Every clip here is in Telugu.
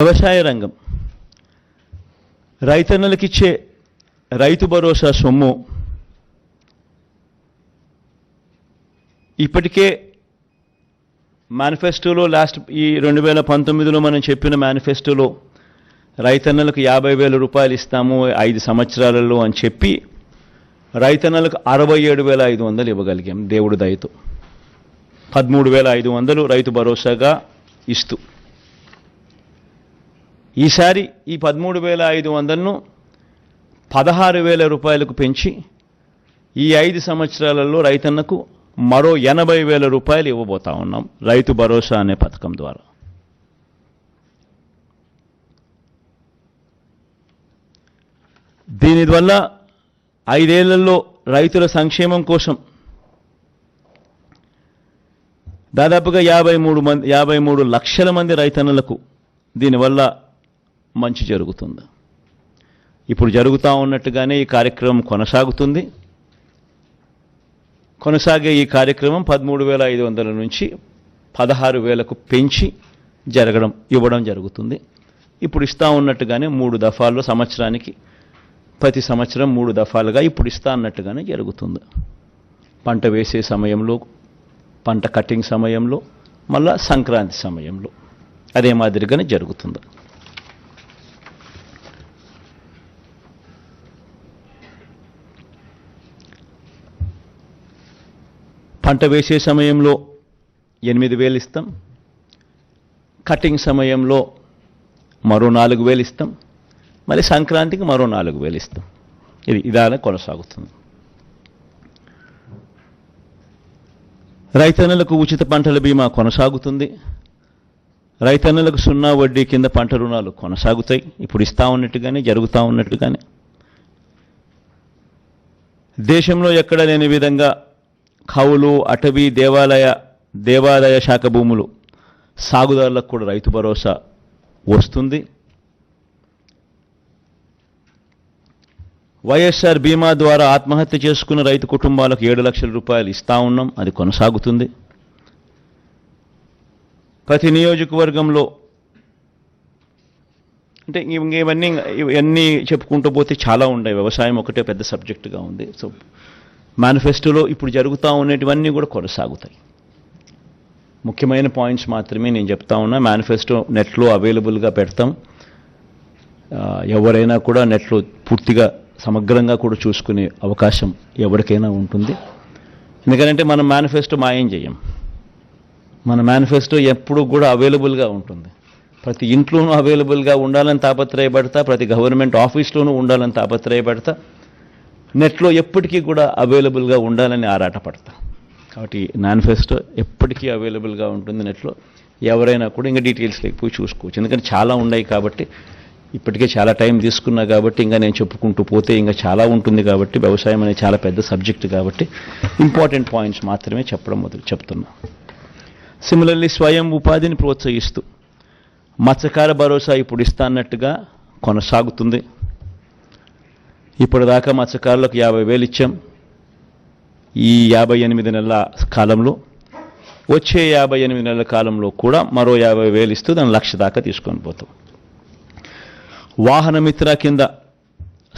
వ్యవసాయ రంగం. రైతన్నలకిచ్చే రైతు భరోసా సొమ్ము ఇప్పటికే మేనిఫెస్టోలో లాస్ట్ ఈ రెండు వేల పంతొమ్మిదిలో మనం చెప్పిన మేనిఫెస్టోలో రైతన్నలకు యాభై వేల రూపాయలు ఇస్తాము ఐదు సంవత్సరాలలో అని చెప్పి రైతన్నలకు అరవై ఏడు వేల ఐదు వందలు ఇవ్వగలిగాం దేవుడి దయతో. పదమూడు వేల ఐదు వందలు రైతు భరోసాగా ఇస్తూ. ఈసారి ఈ పదమూడు వేల ఐదు వందలను పదహారు వేల రూపాయలకు పెంచి ఈ ఐదు సంవత్సరాలలో రైతన్నకు మరో ఎనభై వేల రూపాయలు ఇవ్వబోతా ఉన్నాం. రైతు భరోసా అనే పథకం ద్వారా. దీనివల్ల ఐదేళ్ళలో రైతుల సంక్షేమం కోసం దాదాపుగా యాభై మూడు మంది యాభై మూడు లక్షల మంది రైతన్నులకు దీనివల్ల మంచి జరుగుతుంది. ఇప్పుడు జరుగుతూ ఉన్నట్టుగానే ఈ కార్యక్రమం కొనసాగుతుంది. కొనసాగే ఈ కార్యక్రమం పదమూడు వేల ఐదు వందల నుంచి పదహారు వేలకు పెంచి జరగడం ఇవ్వడం జరుగుతుంది. ఇప్పుడు ఇస్తా ఉన్నట్టుగానే మూడు దఫాల్లో సంవత్సరానికి ప్రతి సంవత్సరం మూడు దఫాలుగా ఇప్పుడు ఇస్తా అన్నట్టుగానే జరుగుతుంది. పంట వేసే సమయంలో పంట కటింగ్ సమయంలో మళ్ళా సంక్రాంతి సమయంలో అదే మాదిరిగానే జరుగుతుంది. పంట వేసే సమయంలో ఎనిమిది వేలు ఇస్తాం. కటింగ్ సమయంలో మరో నాలుగు వేలు ఇస్తాం. మళ్ళీ సంక్రాంతికి మరో నాలుగు వేలు ఇస్తాం. ఇది ఇదానే కొనసాగుతుంది. రైతన్నులకు ఉచిత పంటల బీమా కొనసాగుతుంది. రైతన్నులకు సున్నా వడ్డీ కింద పంట రుణాలు కొనసాగుతాయి. ఇప్పుడు ఇస్తా ఉన్నట్టుగానే జరుగుతూ ఉన్నట్టుగానే. దేశంలో ఎక్కడ లేని విధంగా కవులు అటవీ దేవాలయ దేవాలయ శాఖ భూములు. సాగుదారులకు కూడా రైతు భరోసా వస్తుంది. వైఎస్ఆర్ బీమా ద్వారా ఆత్మహత్య చేసుకున్న రైతు కుటుంబాలకు ఏడు లక్షల రూపాయలు ఇస్తా ఉన్నాం. అది కొనసాగుతుంది. ప్రతి నియోజకవర్గంలో అంటే ఇవన్నీ ఇవన్నీ చెప్పుకుంటూ పోతే చాలా ఉన్నాయి. వ్యవసాయం ఒకటే పెద్ద సబ్జెక్టుగా ఉంది. సో మేనిఫెస్టోలో ఇప్పుడు జరుగుతూ ఉండేటివన్నీ కూడా కొనసాగుతాయి. ముఖ్యమైన పాయింట్స్ మాత్రమే నేను చెప్తా ఉన్నా. మేనిఫెస్టో నెట్లో అవైలబుల్గా పెడతాం. ఎవరైనా కూడా నెట్లో పూర్తిగా సమగ్రంగా కూడా చూసుకునే అవకాశం ఎవరికైనా ఉంటుంది. ఎందుకంటే మనం మేనిఫెస్టో మాయం చేయం. మన మేనిఫెస్టో ఎప్పుడు కూడా అవైలబుల్గా ఉంటుంది. ప్రతి ఇంట్లోనూ అవైలబుల్గా ఉండాలని తాపత్రయపడతా ప్రతి గవర్నమెంట్ ఆఫీస్లోనూ ఉండాలని తాపత్రయపడతా. నెట్లో ఎప్పటికీ కూడా అవైలబుల్గా ఉండాలని ఆరాటపడతా. కాబట్టి మేనిఫెస్టో ఎప్పటికీ అవైలబుల్గా ఉంటుంది నెట్లో. ఎవరైనా కూడా ఇంకా డీటెయిల్స్ లేకపోయి చూసుకోవచ్చు. ఎందుకంటే చాలా ఉన్నాయి కాబట్టి ఇప్పటికే చాలా టైం తీసుకున్నా కాబట్టి ఇంకా నేను చెప్పుకుంటూ పోతే ఇంకా చాలా ఉంటుంది కాబట్టి వ్యవసాయం అనేది చాలా పెద్ద సబ్జెక్ట్ కాబట్టి ఇంపార్టెంట్ పాయింట్స్ మాత్రమే చెప్పడం మొదలు చెప్తున్నా. సిమిలర్లీ స్వయం ఉపాధిని ప్రోత్సహిస్తూ మత్స్యకార భరోసా ఇప్పుడు ఇస్తా అన్నట్టుగా ఇప్పటిదాకా మత్స్యకారులకు యాభై వేలు ఇచ్చాం. ఈ యాభై ఎనిమిది నెలల కాలంలో వచ్చే యాభై ఎనిమిది నెలల కాలంలో కూడా మరో యాభై వేలు ఇస్తూ దాన్ని లక్ష దాకా తీసుకొని పోతాం. వాహన మిత్ర కింద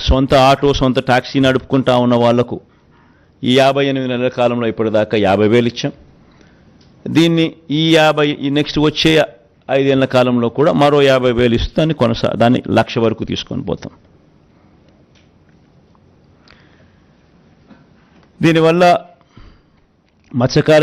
సొంత ఆటో సొంత టాక్సీ నడుపుకుంటా ఉన్న వాళ్ళకు ఈ యాభై ఎనిమిది నెలల కాలంలో ఇప్పటిదాకా యాభై వేలు ఇచ్చాం. దీన్ని ఈ యాభై ఈ నెక్స్ట్ వచ్చే ఐదేళ్ళ కాలంలో కూడా మరో యాభై వేలు ఇస్తూ దాన్ని కొనసా దాన్ని లక్ష వరకు తీసుకొని పోతాం. దీనివల్ల మత్స్యకార